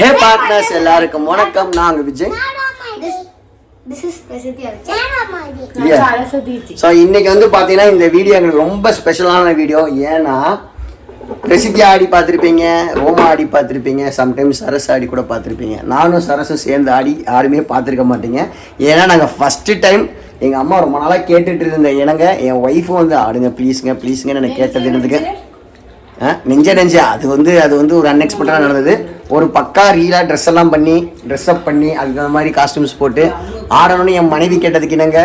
ஹே partners எல்லாருக்கும் வணக்கம். நாங்க விஜய். ஸோ இன்னைக்கு வந்து பார்த்தீங்கன்னா இந்த வீடியோ எங்களுக்கு ரொம்ப ஸ்பெஷலான வீடியோ ஏன்னா பிரசித்தி ஆடி பார்த்துருப்பீங்க ரோமா ஆடி பார்த்துருப்பீங்க சம்டைம்ஸ் சரஸ் ஆடி கூட பார்த்துருப்பீங்க. நானும் சரஸும் சேர்ந்து ஆடி யாருமே பார்த்துருக்க மாட்டீங்க. ஏன்னா நாங்கள் ஃபஸ்ட்டு டைம் எங்கள் அம்மா ரொம்ப நாளாக கேட்டுட்டு இருந்த இனங்க என் ஒய்ஃபும் வந்து ஆடுங்க ப்ளீஸுங்க ப்ளீஸுங்கன்னு எனக்கு கேட்டது என்னதுக்கு? ஆ, நெஞ்ச நெஞ்ச. அது வந்து அது வந்து ஒரு அன்எக்ஸ்பெக்டடாக நடந்தது. ஒரு பக்கா ரீலாக ட்ரெஸ் எல்லாம் பண்ணி ட்ரெஸ் அப் பண்ணி அதுக்கு தகுந்த மாதிரி காஸ்டியூம்ஸ் போட்டு ஆடணும்னு என் மனைவி கேட்டதுக்கு இணங்க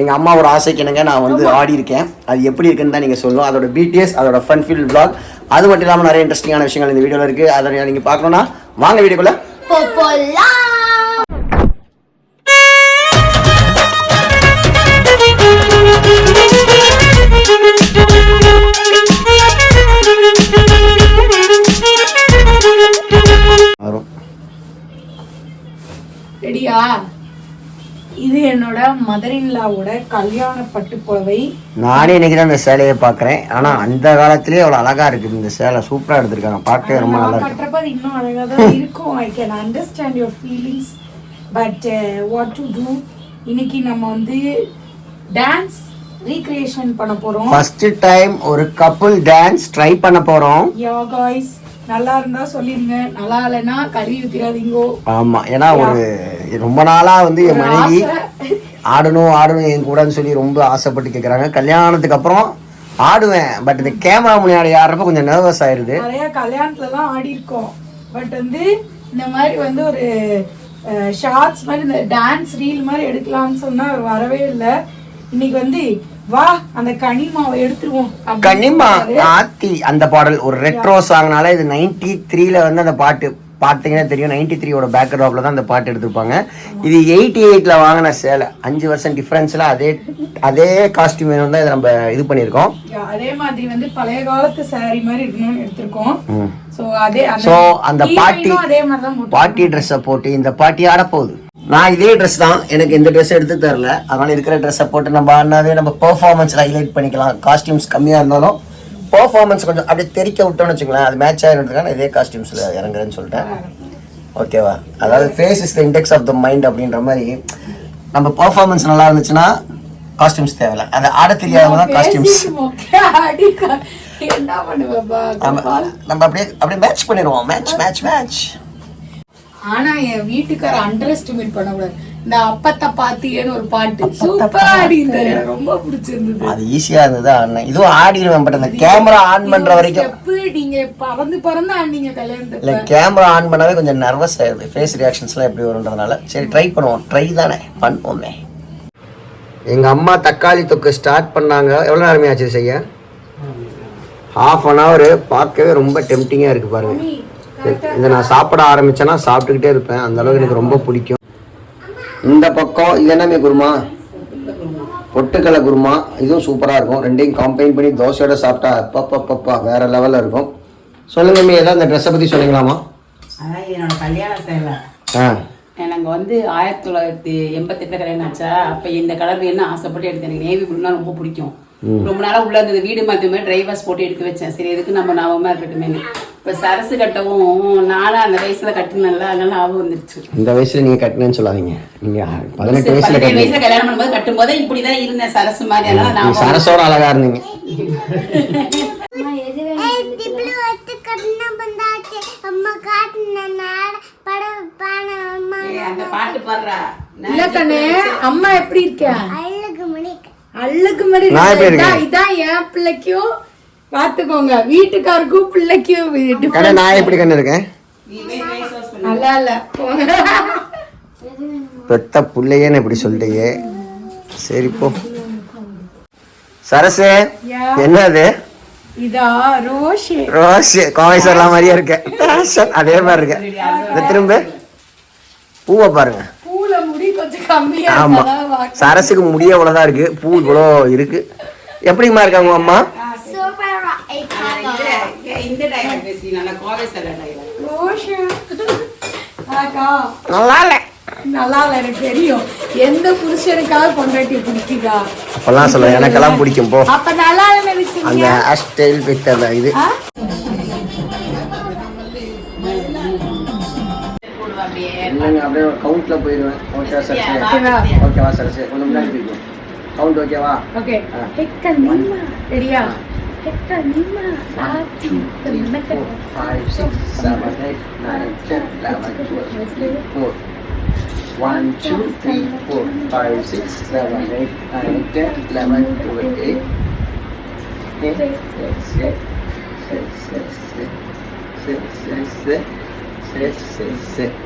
எங்கள் அம்மா ஒரு ஆசைக்கு இணங்க நான் வந்து ஆடி இருக்கேன். அது எப்படி இருக்குன்னு தான் நீங்கள் சொல்லணும் அதோட பிடிஎஸ் அதோட ஃபன் ஃபீல் vlog. அது மட்டும் இல்லாமல் நிறைய இன்ட்ரெஸ்டிங்கான விஷயங்கள் இந்த வீடியோவில் இருக்குது அதை நீங்கள் பார்க்கணுன்னா வாங்க வீடியோக்குள்ள இன்லாவோட கல்யாண பட்டு புடவை. நானே இன்னைக்கு தான் இந்த சேலையை பார்க்குறேன். ஆனால் அந்த காலத்திலே அவ்வளோ அழகாக இருக்குது இந்த சேலை. சூப்பராக எடுத்திருக்காங்க. பார்க்கவே ரொம்ப நல்லா இருக்கு. கட்டுறப்ப அது இன்னும் அழகா தான் இருக்கும். I can understand your feelings but what to do இன்னைக்கு நம்ம வந்து டான்ஸ் ரீக்ரியேஷன் பண்ண போறோம். ஃபர்ஸ்ட் டைம் ஒரு கப்புள் டான்ஸ் ட்ரை பண்ண போகிறோம் யா காய்ஸ் நல்லா இருந்தா சொல்லிருங்க. நல்லா இல்லைன்னா கழுவி ஊத்திராதீங்கோ ஆமா. ஏன்னா ஒரு ரொம்ப நாளா வந்து என் மனைவி ஆடணும் ஆடணும் என் கூடன்னு சொல்லி ரொம்ப ஆசைப்பட்டு கேட்குறாங்க கல்யாணத்துக்கு அப்புறம் ஆடுவேன். பட் இந்த கேமரா முன்னாடி ஆடுறப்ப கொஞ்சம் நர்வஸ் ஆயிருது. நிறைய கல்யாணத்துல தான் ஆடி இருக்கோம் பட் வந்து இந்த மாதிரி வந்து ஒரு ஷார்ட்ஸ் மாதிரி இந்த டான்ஸ் ரீல் மாதிரி எடுக்கலாம்னு சொன்னா வரவே இல்லை. இன்னைக்கு வந்து வா அந்த கனிமாவை எடுத்துருவோம் சொன்னாரு. ஆத்தி அந்த பாடல் ஒரு ரெட்ரோ சாங்னால இது நைன்டி த்ரீல வந்து அந்த பாட்டு. பார்த்தீங்கன்னா தெரியும் நைன்டி த்ரீயோட பேக்ராப்ல தான் அந்த பாட்டு எடுத்திருப்பாங்க. இது எயிட்டி எயிட்ல வாங்கின சேலை. அஞ்சு வருஷம் டிஃப்ரென்ஸ்ல அதே அதே காஸ்டியூம் வேணும் தான் இதை நம்ம இது பண்ணியிருக்கோம். அதே மாதிரி வந்து பழைய காலத்து saree மாதிரி இருக்கணும்னு எடுத்திருக்கோம். ஸோ அந்த பாட்டி heroine-ம் அதே மாதிரி தான் போட்டு பாட்டி ட்ரெஸ்ஸை போட்டு இந்த பாட்டி ஆட போகுது. நான் இதே ட்ரெஸ் தான் எனக்கு இந்த ட்ரெஸ் எடுத்து தரல. அதனால இருக்கிற ட்ரெஸ்ஸை போட்டு நம்ம ஆடினாவே நம்ம பெர்ஃபார்மன்ஸில் ஹைலைட் பண்ணிக்கலாம். காஸ்டியூம்ஸ் கம்மியாக இருந்தாலும் பெர்ஃபார்மன்ஸ் கொஞ்சம் அப்படியே தெறிக்க விட்டோம்னு வச்சுக்கலாம் அது மேட்ச் ஆகிறதுக்கான இதே காஸ்டியூம்ஸில் இறங்குறேன்னு சொல்லிட்டேன். ஓகேவா அதாவது face is the index of the mind அப்படின்ற மாதிரி நம்ம பெர்ஃபார்மன்ஸ் நல்லா இருந்துச்சுன்னா காஸ்டியூம்ஸ் தேவையில்ல. அது ஆட தெரியாதவங்க தான் காஸ்டியூம்ஸ் நம்ம அப்படியே அப்படியே மேட்ச் பண்ணிடுவோம். மேட்ச் மேட்ச் மேட்ச் ஆனா என் வீட்டுக்கார அண்டர் எஸ்டிமேட் பண்ணக்கூடாது. இந்த அப்பத்த பாத்தியன்னு ஒரு பாட்டு. சூப்பரா ஆடி இருந்தாரு ரொம்ப பிடிச்சிருந்தது. அது ஈஸியா இருந்தது ஆடினேன் இதுவும் ஆடிடுவேன் பட் அந்த கேமரா ஆன் பண்ற வரைக்கும். நீங்க பறந்து பறந்து ஆடினீங்க கல்யாணத்துக்கு. இல்ல கேமரா ஆன் பண்ணாவே கொஞ்சம் நர்வஸ் ஆயிடுது ஃபேஸ் ரியாக்ஷன்ஸ்லாம் எப்படி வரும்ன்றதுனால. சரி ட்ரை பண்ணுவோம். ட்ரை தானே. பண்ணுவோமே. எங்க அம்மா தக்காளி தொக்கு ஸ்டார்ட் பண்ணாங்க. எவ்வளோ நேரமே ஆச்சு செய்ய? ஹாஃப் அன் ஹவர் பார்க்கவே ரொம்ப டெம்டிங்காக இருக்கு பாருங்க. இதை நான் சாப்பிட ஆரம்பிச்சேன்னா சாப்பிட்டுக்கிட்டே இருப்பேன். அந்த அளவுக்கு எனக்கு ரொம்ப பிடிக்கும். இந்த பக்கம் இது என்னமே குருமா? பொட்டுக்கடலை குருமா. இதுவும் சூப்பராக இருக்கும். ரெண்டையும் கம்பைன் பண்ணி தோசையோட சாப்பிட்டா அப்பப்பப்பா வேற லெவலில் இருக்கும். சொல்லுங்க மீ ஏதாவது இந்த ட்ரெஸ்ஸை பற்றி சொல்லுங்களாமா அதான் என்னோட கல்யாண சேலை. ஆ. எனக்கு வந்து ஆயிரத்தி தொள்ளாயிரத்தி எண்பத்தெட்டுல கல்யாணம் ஆச்சா. அப்ப இந்த கலர் என்ன ஆசைப்பட்டு எடுத்தேன். எனக்கு நேவி ப்ளூனா ரொம்ப பிடிக்கும். ரொம்ப நாளா உள்ள இருந்தது. வீடு மாதிரி டிரைவர்ஸ் போட்டு எடுத்து வச்சேன். சரி எதுக்கு நம்ம ஞாபகமா இருக்கட்டுமே இப்ப சரசு கட்டவும் நானும் அந்த வயசுல கட்டினல அதனால ஞாபகம் வந்துருச்சு. இந்த வயசுல நீங்க கட்டினேன்னு சொல்லாதீங்க. நீங்க பதினெட்டு வயசுல வயசுல கல்யாணம் பண்ணும்போது கட்டும் போது இப்படிதான் இருந்தேன். சரசு மாதிரி அதனால நீ ஞாபகம் சரசோட அழகா இருந்தீங்க. பாட்டு பாடுறா. இல்ல கண்ணே அம்மா எப்படி இருக்க? அழுக்கு மாதிரி எப்படி? இதான் என் பிள்ளைக்கும் பாத்துக்கோங்க. வீட்டுக்காருக்கும் பிள்ளைக்கும். நான் எப்படி கண்ணு இருக்கேன். நல்லா இல்ல. பெத்த புள்ளையேன்னு இப்படி சொல்லிட்டீங்க சரி போ. சரசு. என்னது? இதா ரோஷே. ரோஸ் கோவைசர்லாம் மாதிரியே இருக்க. அதே மாதிரி இருக்க. திரும்ப. பூவை பாருங்க பூல முடி கொஞ்சம் கம்மியா ஆமா. சரசுக்கு முடிய இவ்வளவுதான் இருக்கு. பூ இவ்வளோ இருக்கு. எப்படிமா இருக்காங்க அம்மா? நல்லா இல்லை. நல்லா இல்ல எனக்கு தெரியும். எந்த புருஷனுக்காக பொண்டாட்டி பிடிக்குதா அப்பெல்லாம் சொல்ல எனக்கெல்லாம் பிடிக்கும் போ. அப்ப நல்லா இல்ல அந்த ஹேர் ஸ்டைல் வித் அந்த இது இல்லைங்க அப்படியே கவுண்ட்ல போயிடுவேன் ஓகேவா சார் சரி ஓகேவா சார் சரி கொஞ்சம் முன்னாடி போய்க்கும் கவுண்ட் ஓகேவா ஓகே ஹெக்க நிம்மா சரியா ஹெக்க நிம்மா சாச்சி மெக்க 5 6 7 8 9 10 11 12 13 14 1, 2, 3, 4, 5, 6, 7, 8,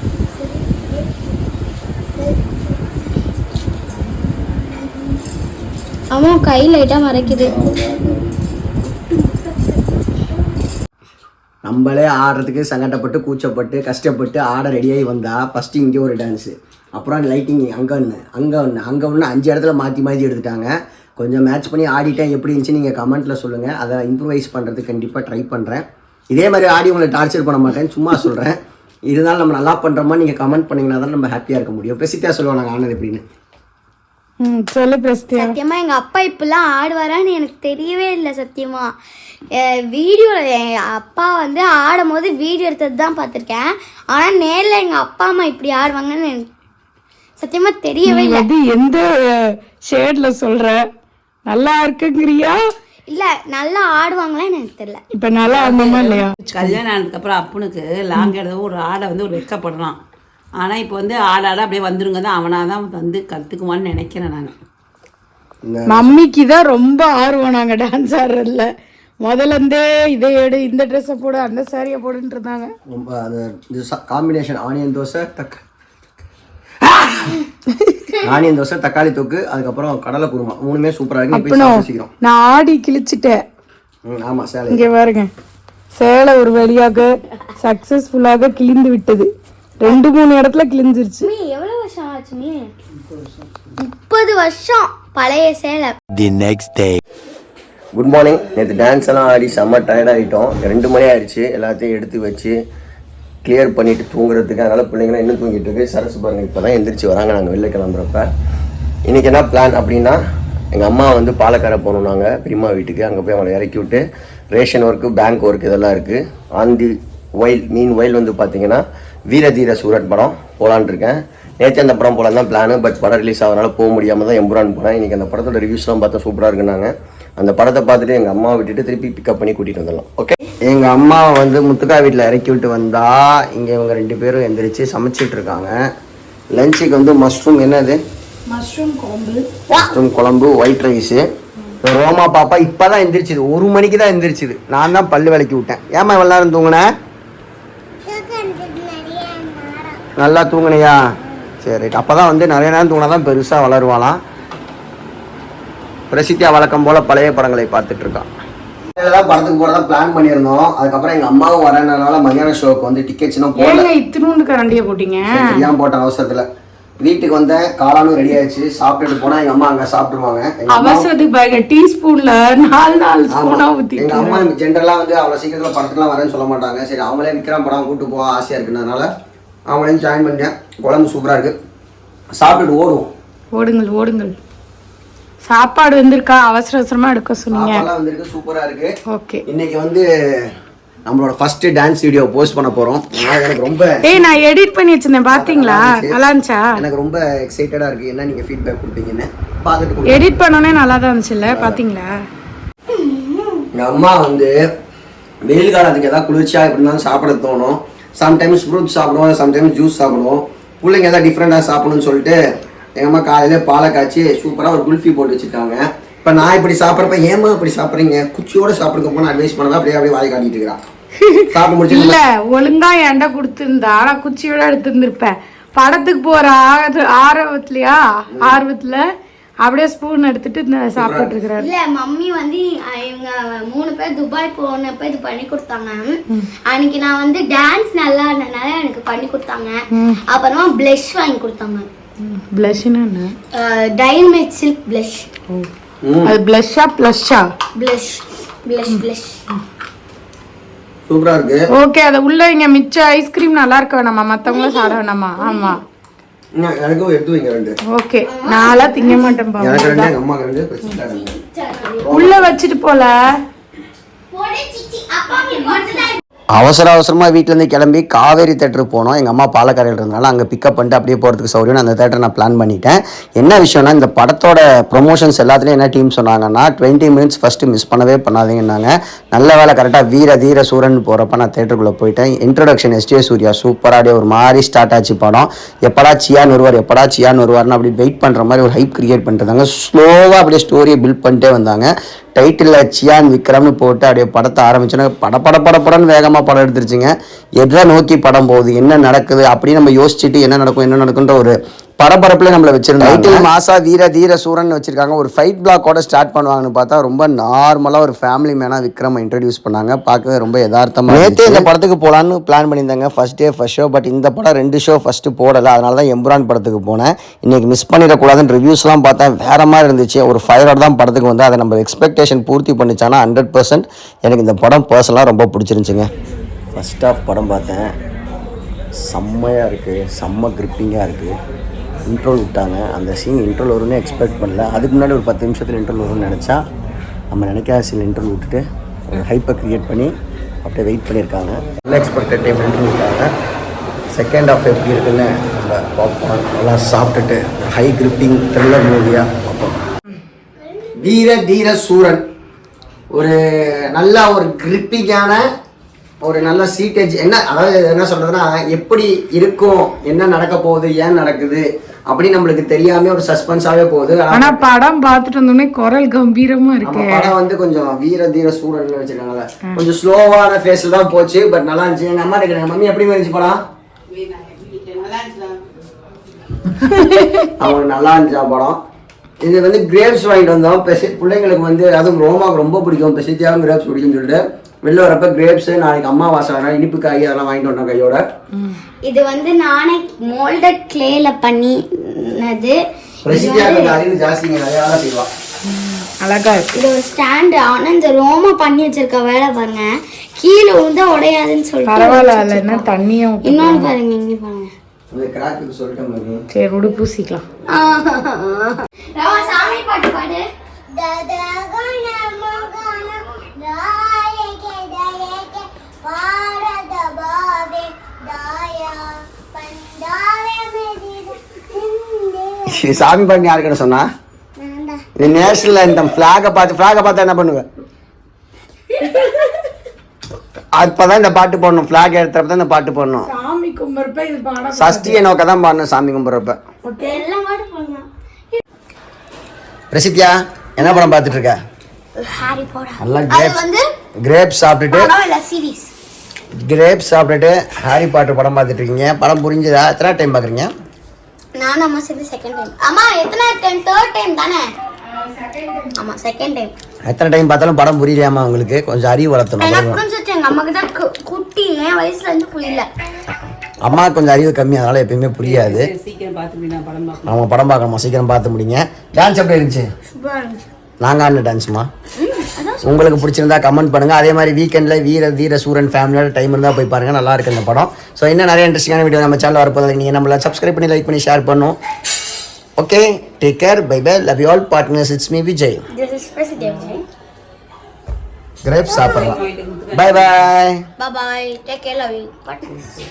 கை லைட்டாக மறைக்குது. நம்மளே ஆடுறதுக்கு சங்கடப்பட்டு கூச்சப்பட்டு கஷ்டப்பட்டு ஆட ரெடியாகி வந்தால் ஃபஸ்ட்டு இங்கே ஒரு டான்ஸு அப்புறம் லைட்டிங் அங்கே ஒன்று அங்கே ஒன்று அங்கே ஒன்று அஞ்சு இடத்துல மாற்றி மாற்றி எடுத்துட்டாங்க. கொஞ்சம் மேட்ச் பண்ணி ஆடிட்டேன். எப்படி இருந்துச்சு நீங்கள் கமெண்ட்டில் சொல்லுங்கள் அதை இம்ப்ரூவைஸ் பண்ணுறதுக்கு கண்டிப்பாக ட்ரை பண்ணுறேன் இதே மாதிரி ஆடி உங்களை டார்ச்சர் பண்ண மாட்டேன். சும்மா சொல்கிறேன் இருந்தாலும் நம்ம நல்லா பண்ணுறோமா நீங்கள் கமெண்ட் பண்ணிங்கன்னா தான் நம்ம ஹாப்பியாக இருக்க முடியும். பிரசித்தியா சொல்லுவோம் நாங்கள் ஆனது எப்படின்னு. சொல்லு பிரஸ்தியா. சத்தியமா எங்க அப்பா இப்பெல்லாம் ஆடுவாரான்னு எனக்கு தெரியவே இல்லை சத்தியமா. வீடியோவில் எங்கள் அப்பா வந்து ஆடும் போது வீடியோ எடுத்தது தான் பார்த்துருக்கேன். ஆனால் நேரில் எங்கள் அப்பா அம்மா இப்படி ஆடுவாங்கன்னு எனக்கு சத்தியமா தெரியவே இல்லை. அது எந்த ஷேட்ல சொல்ற? நல்லா இருக்குங்கிறியா? இல்லை நல்லா ஆடுவாங்களான்னு எனக்கு தெரியல. இப்ப நல்லா ஆடணுமா இல்லையா? கல்யாணம் ஆனதுக்கப்புறம் அப்பனுக்கு லாங் எடுத்து ஒரு ஆடை வந்து ஒரு வெக்கப்படுறான். ஆனால் இப்போ வந்து ஆட ஆட அப்படியே வந்துருங்க தான் அவனாக தான் வந்து கற்றுக்குவான்னு நினைக்கிறேன் நான். மம்மிக்கு தான் ரொம்ப ஆர்வம் நாங்க டான்ஸ் ஆடுறதுல. முதல்ல இருந்தே இதை எடு இந்த ட்ரெஸ்ஸை போடு அந்த சாரியை போடுன்னு இருந்தாங்க. ரொம்ப இது காம்பினேஷன் ஆனியன் தோசை தக்காளி ஆனியன் தோசை தக்காளி தொக்கு அதுக்கப்புறம் கடலை குருமா. மூணுமே சூப்பராக இருக்கு. நான் ஆடி கிழிச்சிட்டேன். ஆமாம் சேலை. இங்க பாருங்க. சேலை ஒரு வழியாக சக்சஸ்ஃபுல்லாக கிழிந்து விட்டது. ரெண்டு மூணு இடத்துல கிழிஞ்சிருச்சு. மீ எவ்வளோ வருஷம் ஆச்சு மீ முப்பது வருஷம். பழைய சேலை. The next day. Good morning நேற்று டான்ஸ் எல்லாம் ஆடி செம்ம டயர்ட் ஆகிட்டோம் ரெண்டு மணி ஆயிடுச்சு. எல்லாத்தையும் எடுத்து வச்சு கிளியர் பண்ணிட்டு தூங்குறதுக்கு. அதனால பிள்ளைங்களாம் இன்னும் தூங்கிட்டு இருக்கு. சரசு பாருங்க இப்போ தான் எந்திரிச்சு வராங்க நாங்கள் வெளில கிளம்புறப்ப. இன்னைக்கு என்ன பிளான் அப்படின்னா எங்கள் அம்மா வந்து பாலக்கார போகணும் நாங்கள் பெரியம்மா வீட்டுக்கு. அங்கே போய் அவங்களை இறக்கி விட்டு ரேஷன் ஒர்க்கு பேங்க் ஒர்க் இதெல்லாம் இருக்குது on the while meanwhile வந்து பார்த்தீங்கன்னா வீரதீர சூரட் படம் போலான் இருக்கேன் நேற்று அந்த படம் போல தான் பிளானு பட் படம் ரிலீஸ் ஆகிறனால போக முடியாமல் தான் எம்புரான் போனேன் இன்றைக்கி அந்த படத்தோட ரிவ்யூஸ்லாம் பார்த்தா சூப்பராக இருக்குனாங்க அந்த படத்தை பார்த்துட்டு எங்கள் அம்மாவை விட்டுட்டு திருப்பி பிக்கப் பண்ணி கூட்டிகிட்டு வந்துடலாம். ஓகே எங்கள் அம்மாவை வந்து முத்துக்கா வீட்டில் இறக்கி விட்டு வந்தா இங்கே இவங்க ரெண்டு பேரும் எந்திரிச்சு சமைச்சிட்டு இருக்காங்க. லஞ்சுக்கு வந்து மஷ்ரூம் என்னது? மஷ்ரூம் குழம்பு. மஷ்ரூம் குழம்பு ஒயிட் ரைஸு ரோமா பாப்பா இப்போ தான் எந்திரிச்சுது. ஒரு மணிக்கு தான் எந்திரிச்சுது. நான் தான் பல்லு விளக்கி விட்டேன். ஏமா நேரம் தூங்கினேன் நல்லா தூங்குனியா? சரி ரைட் அப்போ தான் வந்து நிறைய நேரம் தூங்கினா தான் பெருசாக வளருவாளாம். பிரசித்தியா வழக்கம் போல் பழைய படங்களை பார்த்துட்டு இருக்கான் தான் படத்துக்கு போகிறதா பிளான் பண்ணியிருந்தோம். அதுக்கப்புறம் எங்கள் அம்மாவும் வரனால மதியான ஷோக்கு வந்து டிக்கெட்ஸ்லாம் போடல. இத்தினூண்டு கரண்டியை போட்டீங்க? சரி, தெரியாம போட்ட அவசரத்தில். வீட்டுக்கு வந்தேன் காளானும் ரெடி ஆயிடுச்சு. சாப்பிட்டுட்டு போனால் எங்கள் அம்மா அங்கே சாப்பிட்டுருவாங்க. அவசரத்துக்கு பாருங்க டீஸ்பூன்ல நாலு நாலு ஸ்பூனா ஊத்தி எங்க அம்மா ஜென்ரலா வந்து அவ்வளவு சீக்கிரத்துல படத்துக்குலாம் வரேன்னு சொல்ல மாட்டாங்க. சரி அவங்களே விக்ரம் படம் கூட்டு போக ஆசையா இருக்குன்றதுனால அவங்களையும் ஜாயின் பண்ணிட்டேன் குழம்பு சூப்பரா இருக்கு. சாப்பிட்டுட்டு ஓடுவோம். ஓடுங்கள் ஓடுங்கள். சாப்பாடு வந்திருக்கா? அவசர அவசரமா எடுக்க சொன்னீங்க. வந்திருக்கு சூப்பரா இருக்கு. ஓகே. இன்னைக்கு வந்து நம்மளோட ஃபர்ஸ்ட் டான்ஸ் வீடியோ போஸ்ட் பண்ண போறோம். எனக்கு ரொம்ப ஏய் நான் எடிட் பண்ணி வச்சிருந்தேன். பாத்தீங்களா? நல்லா இருந்துச்சா? எனக்கு ரொம்ப எக்ஸைட்டடா இருக்கு. என்ன நீங்க ஃபீட்பேக் கொடுப்பீங்கன்னு பார்த்துட்டு கொடுங்க. எடிட் பண்ணோனே நல்லா தான் இருந்துச்சுல்ல பாத்தீங்களா? எங்க அம்மா வந்து வெயில் காலத்துக்கு ஏதாவது குளிர்ச்சியா இப்படி இருந்தாலும் சாப்பிட தோணும். சம்டைம்ஸ் ஃப்ரூட்ஸ் சாப்பிடுவோம் சம்டைம்ஸ் ஜூஸ் சாப்பிடுவோம். பிள்ளைங்க ஏதாவது டிஃப்ரெண்டாக சாப்பிடணும்னு சொல்லிட்டு எங்கள் அம்மா காலையில பாலை காய்ச்சி சூப்பராக ஒரு குல்ஃபி போட்டு வச்சிருக்காங்க. இப்போ நான் இப்படி சாப்பிட்றப்ப ஏமா இப்படி சாப்பிட்றீங்க? குச்சியோட சாப்பிடுங்க போன அட்வைஸ் பண்ணதா அப்படியே அப்படியே வாய் காட்டிட்டு இருக்கிறான் சாப்பிட்டு முடிச்சு இல்ல ஒழுங்கா என்கிட்ட கொடுத்திருந்தா நான் குச்சியோட எடுத்திருந்திருப்பேன். படத்துக்கு போற ஆர்வ- ஆர்வத்துலயா? ஆர்வத்துல? அப்படியே ஸ்பூன் எடுத்துட்டு சாப்பிட்டு இருக்கிறாரு. இல்ல மம்மி வந்து இவங்க மூணு பேர் துபாய் போனப்ப இது பண்ணி கொடுத்தாங்க. அன்னைக்கு நான் வந்து டான்ஸ் நல்லா இருந்தனால எனக்கு பண்ணி கொடுத்தாங்க. அப்புறமா ப்ளஷ் வாங்கி கொடுத்தாங்க. பிளஷ்னா என்ன? டைமேட் சில்க் ப்ளஷ் அது பிளஷ்ஷா ப்ளஷ்ஷா ப்ளஷ் ப்ளஷ் ப்ளஷ் சூப்பரா இருக்கு. ஓகே அதை உள்ள இங்க மிச்ச ஐஸ்கிரீம் நல்லா இருக்க வேணாமா? மத்தவங்களும் சாப்பிட வேணாமா? ஆமா. எனக்கும் எடுத்து வைங்க ரெண்டு. ஓகே நான்லாம் திங்க மாட்டேன் பாவம். எனக்கு ரெண்டு எங்க அம்மாக்கு ரெண்டு பிரசித்தா ரெண்டு. உள்ள வச்சுட்டு போல. அவசர அவசரமாக வீட்டிலேருந்து கிளம்பி காவேரி தேட்டருக்கு போனோம். எங்கள் அம்மா பாலக்காரையில் இருந்தனால அங்கே பிக்கப் பண்ணிட்டு அப்படியே போகிறதுக்கு சௌரியம் அந்த தேட்டர் நான் பிளான் பண்ணிட்டேன். என்ன விஷயம்னா இந்த படத்தோட ப்ரொமோஷன்ஸ் எல்லாத்துலேயும் என்ன டீம் சொன்னாங்கன்னா டுவெண்ட்டி மினிட்ஸ் ஃபஸ்ட்டு மிஸ் பண்ணவே பண்ணாதீங்கன்னாங்க. நல்ல வேலை கரெக்டாக வீர தீர சூரன் போகிறப்ப நான் தேட்டருக்குள்ளே போயிட்டேன். இன்ட்ரொடக்ஷன் எஸ்டே சூர்யா சூப்பராக ஒரு மாதிரி ஸ்டார்ட் ஆச்சு படம். எப்படா சியான் வருவார் எப்படா சியான் வருவார்னு அப்படி வெயிட் பண்ணுற மாதிரி ஒரு ஹைப் கிரியேட் பண்ணிட்டு இருந்தாங்க. ஸ்லோவாக அப்படியே ஸ்டோரியை பில்ட் பண்ணிட்டே வந்தாங்க. டைட்டிலில் சியான் விக்ரம்னு போட்டு அப்படியே படத்தை ஆரம்பிச்சோன்னா பட பட பட படன்னு வேகமாக படம் எடுத்துருச்சுங்க. எதை நோக்கி படம் போகுது. என்ன நடக்குது? அப்படின்னு நம்ம யோசிச்சுட்டு என்ன நடக்கும் என்ன நடக்குன்ற ஒரு பரபரப்புல நம்மளை வச்சிருந்தாங்க. டைட்டில் மாசா வீர தீர சூரன் வச்சிருக்காங்க. ஒரு ஃபைட் பிளாக்கோட ஸ்டார்ட் பண்ணுவாங்கன்னு பார்த்தா ரொம்ப நார்மலாக ஒரு ஃபேமிலி மேனாக விக்ரம் இன்ட்ரடியூஸ் பண்ணாங்க. பார்க்கவே ரொம்ப யதார்த்தமாக நேற்றே இந்த படத்துக்கு போகலான்னு பிளான் பண்ணியிருந்தாங்க. First day first show but இந்த படம் ரெண்டு ஷோ ஃபஸ்ட்டு போடலை. அதனால தான் எம்புரான் படத்துக்கு போனேன். இன்னைக்கு மிஸ் பண்ணிடக்கூடாதுன்னு ரிவ்யூஸ்லாம் பார்த்தேன். வேற மாதிரி இருந்துச்சு. ஒரு ஃபயரோட தான் படத்துக்கு வந்து அதை நம்ம எக்ஸ்பெக்டேஷன் பூர்த்தி பண்ணிச்சானா ஹண்ட்ரட் பர்சன்ட் எனக்கு இந்த படம் பர்சனலாக ரொம்ப பிடிச்சிருந்துச்சுங்க. ஃபர்ஸ்ட் ஆஃப் படம் பார்த்தேன். செம்மையாக இருக்குது செம்ம கிரிப்பிங்காக இருக்குது இன்ட்ரோல் விட்டாங்க. அந்த சீன் இன்ட்ரோல் வரும்னு எக்ஸ்பெக்ட் பண்ணல. அதுக்கு முன்னாடி ஒரு பத்து நிமிஷத்தில் இன்ட்ரோல் வரும்னு நினச்சா நம்ம நினைக்காத சீன் இன்ட்ரோல் விட்டுட்டு ஒரு ஹைப்பை க்ரியேட் பண்ணி அப்படியே வெயிட் பண்ணியிருக்காங்க. நல்ல எக்ஸ்பெக்டட் டைம் இன்ட்ரோல் விட்டாங்க. செகண்ட் ஆஃப் எப்படி இருக்குன்னு நம்ம பார்ப்போம். நல்லா சாப்பிட்டுட்டு ஹை கிரிப்பிங் த்ரில்லர் மூவியாக பார்ப்போம். வீர தீர சூரன். ஒரு நல்ல ஒரு கிரிப்பிங்கான ஒரு நல்ல சீட்டேஜ் என்ன அதாவது என்ன சொல்றதுன்னா எப்படி இருக்கும் என்ன நடக்க போகுது ஏன் நடக்குது அப்படி நம்மளுக்கு தெரியாம ஒரு சஸ்பென்ஸாவே போகுது. ஆனா படம் பார்த்துட்டு வந்தோடனே குரல் கம்பீரமா இருக்கு. படம் வந்து கொஞ்சம் வீர தீர சூரன் வச்சிருக்காங்கல்ல கொஞ்சம் ஸ்லோவான ஃபேஸ்ல தான் போச்சு பட் நல்லா இருந்துச்சு. எங்க அம்மா கேட்குறாங்க மம்மி எப்படி இருந்துச்சு படம். அவங்களுக்கு நல்லா இருந்துச்சா படம்? இது வந்து கிரேப்ஸ் வாங்கிட்டு வந்தோம். பெசி பிள்ளைங்களுக்கு வந்து அதுவும் ரோமாவுக்கு ரொம்ப பிடிக்கும். பெசித்தியாவும் கிரேப்ஸ் பிடிக்கும்னு சொல்லிட்டு. வெளில வரப்ப கிரேப்ஸ் நாளைக்கு அம்மாவாசை வரேன் இனிப்பு காய் அதெல்லாம் வாங்கிட்டு வந்தோம் கையோட. இது வந்து நானே மோல்டட் கிளேல பண்ணினது. அழகா இருக்கு. இது ஒரு ஸ்டாண்டு ஆனா இந்த ரோமா பண்ணி வச்சிருக்க வேலை பாருங்க. கீழே விழுந்தா உடையாதுன்னு சொல்லிட்டு பரவாயில்ல அதுல என்ன தண்ணியும் ஊத்து. இன்னொன்னு பாருங்க இங்க பாருங்க. சரி விடு பூசிக்கலாம். சாமி பாட்டு பாடு. இது சாமி பண்ணி யாருக்கிட்ட சொன்னா? இது நேஷனல் இந்த ஃபிளாகை பார்த்து ஃபிளாகை பார்த்தா என்ன பண்ணுவேன் அப்பதான் இந்த பாட்டு போடணும். ஃபிளாக் எடுத்தப்ப தான் இந்த பாட்டு போடணும். சாமி கும்பிட்றப்ப இது பாடம் சஷ்டியை நோக்க தான் பாடணும் சாமி கும்பிட்றப்ப பிரசித்தியா என்ன படம் பார்த்துட்டு இருக்க நல்லா கிரேப்ஸ் கிரேப்ஸ் சாப்பிட்டுட்டு கிரேப்ஸ் சாப்பிட்டுட்டு ஹாரி பாட்டர் படம் பார்த்துட்டு இருக்கீங்க படம் புரிஞ்சுதா? எத்தனை டைம் பார்க்குறீங்க? நானும் அம்மா சேர்ந்து செகண்ட் டைம் அம்மா எத்தனை டைம் தேர்ட் டைம் தானே? ஆமா செகண்ட் டைம் எத்தனை டைம் பார்த்தாலும் படம் புரியலையாமா உங்களுக்கு? கொஞ்சம் அறிவு வளர்த்தணும் எனக்கு. புரிஞ்சிச்சு எங்க அம்மாக்கு தான் குட்டி என் வயசுல இருந்து புரியல. அம்மா கொஞ்சம் அறிவு கம்மி அதனால எப்பயுமே புரியாது. அவங்க படம் பார்க்கணுமா. சீக்கிரம் பார்த்து முடிங்க. டான்ஸ் எப்படி இருந்துச்சு? சூப்பரா இருந்துச்சு. நாங்கள் ஆடின டான்ஸ்மா உங்களுக்கு பிடிச்சிருந்தா கமெண்ட் பண்ணுங்க. அதே மாதிரி வீக்கெண்ட்ல வீர தீர சூரன் ஃபேமிலியோட டைம் இருந்தால் போய் பாருங்க. நல்லா இருக்கு இந்த படம். ஸோ இன்னும் நிறைய இன்ட்ரெஸ்டிங்கான வீடியோ நம்ம சேனல் வரப்போது நீங்கள் நம்மள சப்ஸ்கிரைப் பண்ணி லைக் பண்ணி ஷேர் பண்ணும். Okay take care bye bye love you all partners it's me Vijay grape சாப்பிட்றலாம் bye bye bye bye. take care. Love you.